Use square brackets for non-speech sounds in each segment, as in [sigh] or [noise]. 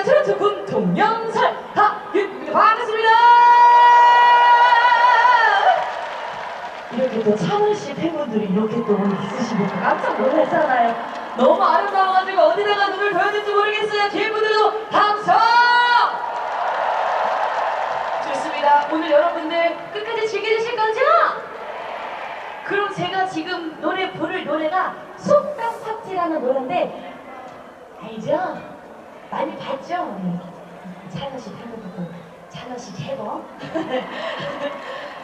진행하는 트로트 군통영설 하윤입니다. 반갑습니다. 이렇게 또 찬원 씨 팬분들이 이렇게 또 있으시니까 깜짝 놀랐잖아요. 너무 아름다워가지고 어디다가 눈을 둬야 될지 모르겠어요. 뒤에 분들도 감사! 좋습니다. 오늘 여러분들 끝까지 즐겨주실 거죠? 그럼 제가 지금 노래 부를 노래가 속담 파티라는 노래인데 알죠? 많이 봤죠? 네. 찬호 씨 팬분들도 찬호 씨 최고.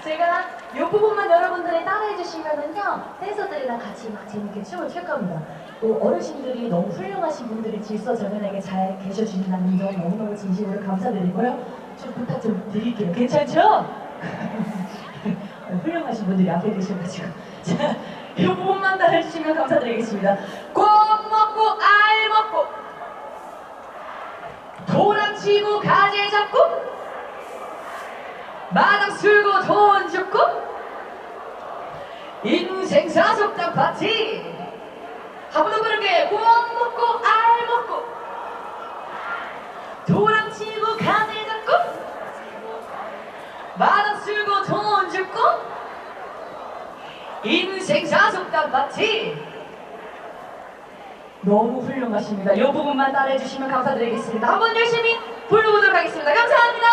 제가 이 부분만 여러분들이 따라해 주시면은요 댄서들이랑 같이 막 재밌게 춤을 출 겁니다. 또 어르신들이 너무 훌륭하신 분들이 질서정연하게 잘 계셔주신다는 점 너무너무 진심으로 감사드리고요. 좀 부탁 좀 드릴게요. 괜찮죠? 어, [laughs] 훌륭하신 분들이 앞에 계셔가지고 [laughs] 자, 이 부분만 따라해 주시면 감사드리겠습니다. 꼭 먹고 알 먹고 도랑치고 가재 잡고 마당 쓸고 돈 줍고 인생 사속당 파티. 한번더 부르게 꼭 먹고 알 먹고 도랑 치고 가재 잡고 마당 쓸고 돈 줍고 인생 사속당 파티 너무 훌륭하십니다. 이 부분만 따라해 주시면 감사드리겠습니다. 한번 열심히 불러보도록 하겠습니다. 감사합니다.